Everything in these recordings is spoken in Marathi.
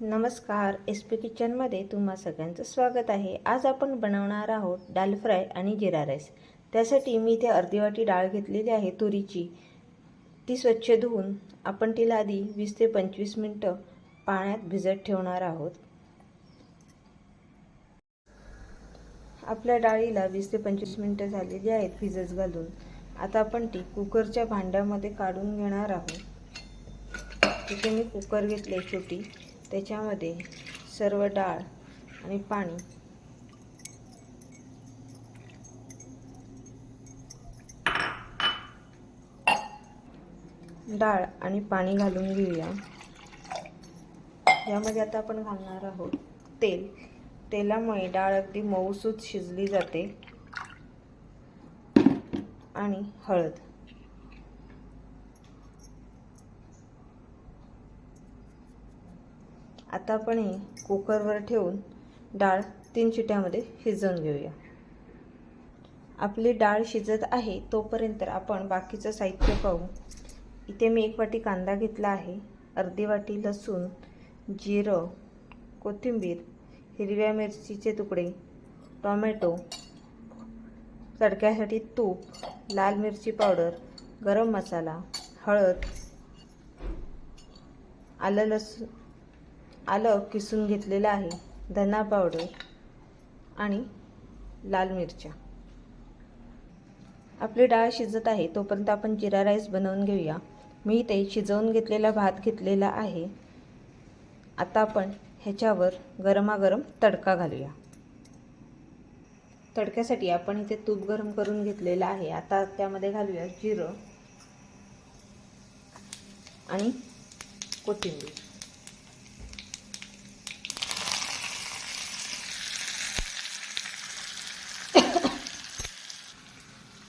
नमस्कार एस पी किचनमध्ये तुम्हा सगळ्यांचं स्वागत आहे. आज आपण बनवणार आहोत डाल फ्राय आणि जिरा राईस. त्यासाठी मी इथे अर्धी वाटी डाळ घेतलेली आहे तुरीची. ती स्वच्छ धुवून आपण तिला आधी वीस ते पंचवीस मिनटं पाण्यात भिजत ठेवणार आहोत. आपल्या डाळीला वीस ते पंचवीस मिनटं झालेली आहेत भिजत घालून. आता आपण ती कुकरच्या भांड्यामध्ये काढून घेणार आहोत. तिथे मी कुकर घेतले छोटी. त्याच्यामध्ये सर्व डाळ आणि पाणी. डाळ आणि पाणी घालून घेऊया. यामध्ये आता आपण घालणार आहोत तेल. तेलामुळे डाळ अगदी मऊसूत शिजली जाते. आणि हळद. आता आपण हे कुकरवर ठेवून डाळ तीन शिट्यामध्ये शिजवून घेऊया. आपली डाळ शिजत आहे तोपर्यंत आपण बाकीचं साहित्य पाहू. इथे मी एक वाटी कांदा घेतला आहे अर्धी वाटी लसूण जिरं कोथिंबीर हिरव्या मिरचीचे तुकडे टॉमॅटो तडक्यासाठी तूप लाल मिरची पावडर गरम मसाला हळद आलं लसूण आलं किसून घेतलेलं आहे. धना पावडर आणि लाल मिरच्या. आपली डाळ शिजत आहे तोपर्यंत आपण जिरा राईस बनवून घेऊया. मी इथे शिजवून घेतलेला भात घेतलेला आहे. आता आपण ह्याच्यावर गरमागरम तडका घालूया. तडक्यासाठी आपण इथे तूप गरम करून घेतलेलं आहे. आता त्यामध्ये घालूया जिरं आणि कोथिंबीर.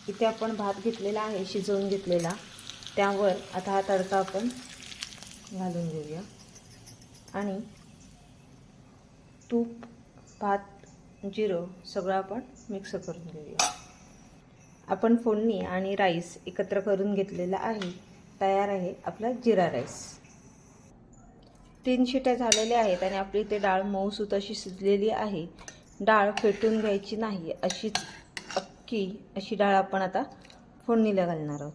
इथे आपण भात घेतलेला आहे शिजवून घेतलेला. त्यावर आता हा तडका आपण घालून घेऊया. आणि तूप भात जिरं सगळं आपण मिक्स करून घेऊया. आपण फोडणी आणि राईस एकत्र करून घेतलेला आहे. तयार आहे आपला जिरा राईस. तीन शिट्या झालेल्या आहेत आणि आपली इथे डाळ मऊसूत अशी शिजलेली आहे. डाळ फेटून घ्यायची नाही अशीच की अशी डाळ आपण आता फोडणीला घालणार आहोत.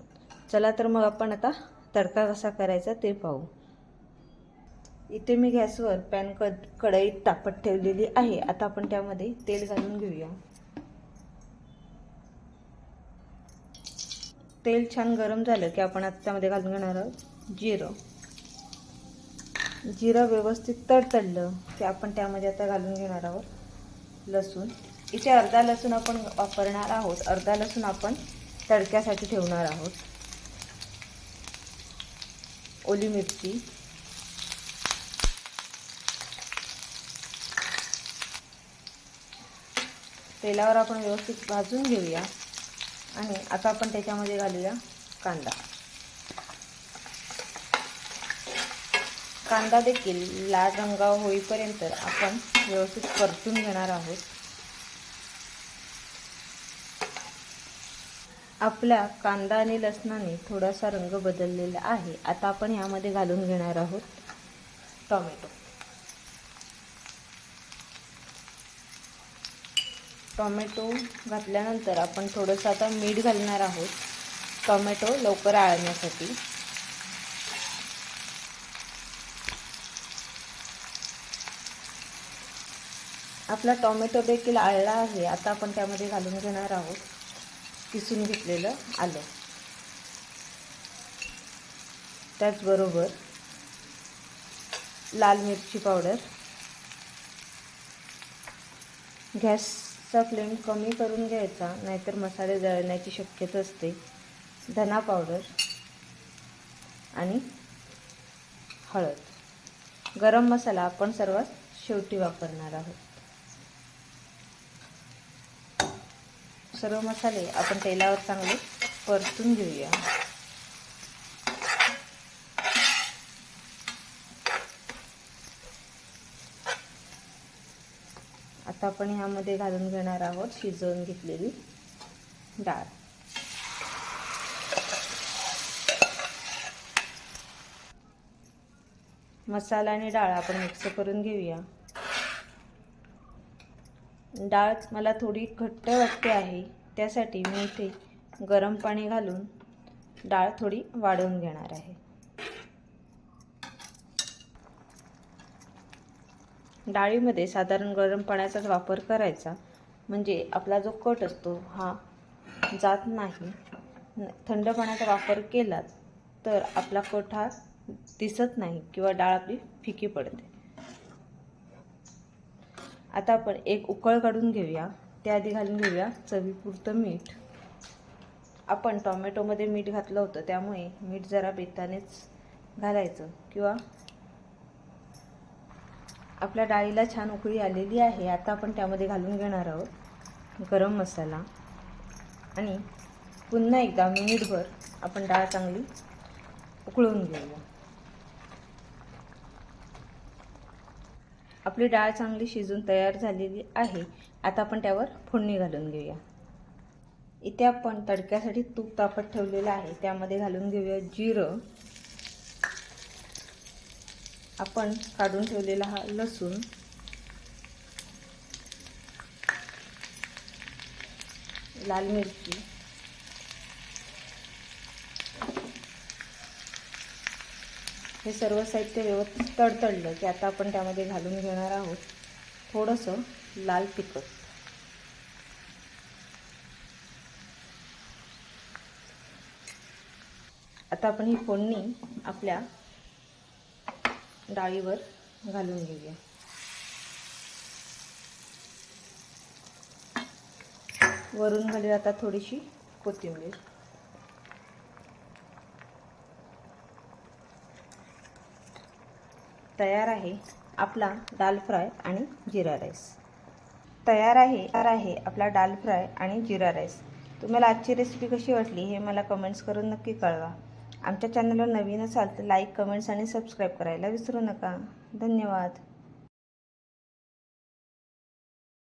चला तर मग आपण आता तडका कसा करायचा ते पाहू. इथे मी गॅसवर पॅन क कढईत तापत ठेवलेली आहे. आता आपण त्यामध्ये तेल घालून घेऊया. तेल छान गरम झालं की आपण आता त्यामध्ये घालून घेणार आहोत जिरं. जिरं व्यवस्थित तडतडलं की आपण त्यामध्ये आता घालून घेणार आहोत लसूण. इथे अर्धा लसूण आपण वापरणार आहोत. अर्धा लसूण आपण तडक्यासाठी ठेवणार आहोत. ओली मिरची. तेलावर आपण व्यवस्थित भाजून घेऊया. आणि आता आपण त्याच्यामध्ये घालूया कांदा. कांदा देखील लाल रंगा होईपर्यंत आपण व्यवस्थित परतून घेणार आहोत. आपल्या कांदा आणि लसणाने थोडासा रंग बदललेला आहे. आता आपण ह्यामध्ये घालून घेणार आहोत टॉमॅटो. टॉमॅटो घातल्यानंतर आपण थोडंसं आता मीठ घालणार आहोत. टॉमॅटो लवकर आळण्यासाठी. आपला टॉमॅटो देखील आळला आहे. आता आपण त्यामध्ये घालून घेणार आहोत. किसून घेतलेलं आलं. त्याचबरोबर लाल मिरची पावडर. गॅसचा फ्लेम कमी करून घ्यायचा नाहीतर मसाले जळण्याची शक्यता असते. धना पावडर आणि हळद. गरम मसाला आपण सर्वात शेवटी वापरणार आहोत. सर्व मसाले आपण तेलावर चांगले परतून घेऊया. आता आपण ह्यामध्ये घालून घेणार आहोत शिजवून घेतलेली डाळ. मसाला आणि डाळ आपण मिक्स करून घेऊया. डाळ मला थोडी घट्ट वाटते आहे त्यासाठी मी इथे गरम पाणी घालून डाळ थोडी वाढवून घेणार आहे. डाळीमध्ये साधारण गरम पाण्याचाच वापर करायचा म्हणजे आपला जो कट असतो हा जात नाही. थंड पाण्याचा वापर केला तर आपला कट हा दिसत नाही किंवा डाळ आपली फिकी पडते. आता आपण एक उकळ काढून घेऊया. त्याआधी घालून घेऊया चवीपुरतं मीठ. आपण टॉमॅटोमध्ये मीठ घातलं होतं त्यामुळे मीठ जरा बेतानेच घालायचं. किंवा आपल्या डाळीला छान उकळी आलेली आहे आता आपण त्यामध्ये घालून घेणार आहोत गरम मसाला. आणि पुन्हा एकदा मिनिटभर आपण डाळ चांगली उकळून घेऊया. आपली डाळ चांगली शिजून तयार झालेली आहे. आता आपण त्यावर फोडणी घालून घेऊया. इथे आपण तडक्यासाठी तूप तापत ठेवलेलं आहे. त्यामध्ये घालून घेऊया जिरं. आपण काढून ठेवलेला हा लसूण. लाल मिरची. हे सर्व साहित्य व्यवस्थित तडतडलं की आता आपण त्यामध्ये घालून घेणार आहोत थोडंसं लाल तिखट. आता आपण ही फोडणी आपल्या डाळीवर घालून घेऊया. वरून घालूया आता थोडीशी कोथिंबीर. तयार आहे आपला दाल फ्राय आणि जिरा राईस. तयार आहे तयार आहे आपला दाल फ्राय आणि जिरा राईस. तुम्हाला आजची रेसिपी कशी वाटली हे मला कमेंट्स करून नक्की कळवा. आमच्या चॅनलवर नवीन असाल तर लाईक कमेंट्स आणि सबस्क्राईब करायला विसरू नका. धन्यवाद.